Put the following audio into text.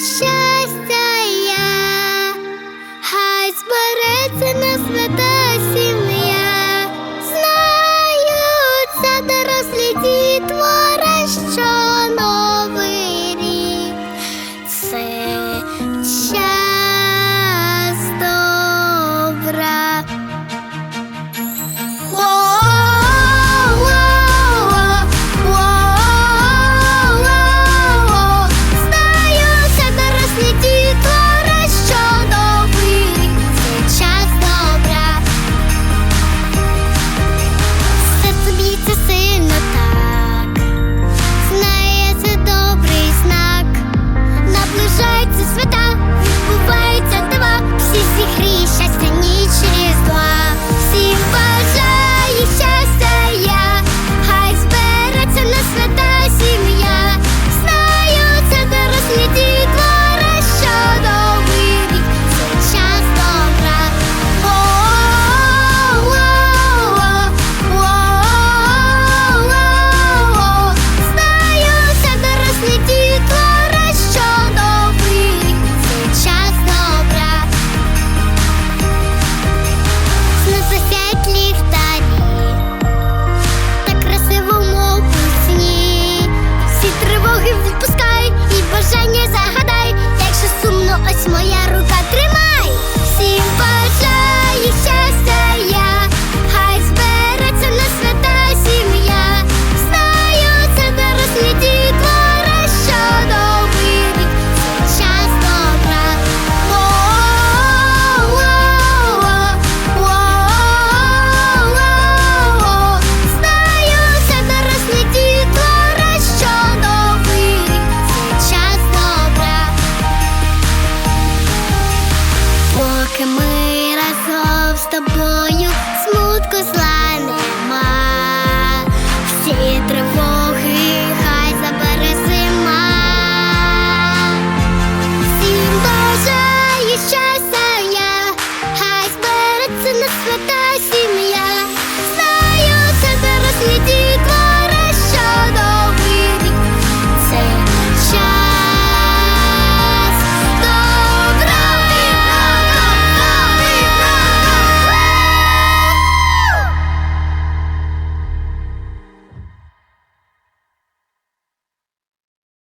Щастя я, хай збереться на свята. moja Поки ми разом з тобою смутку зла.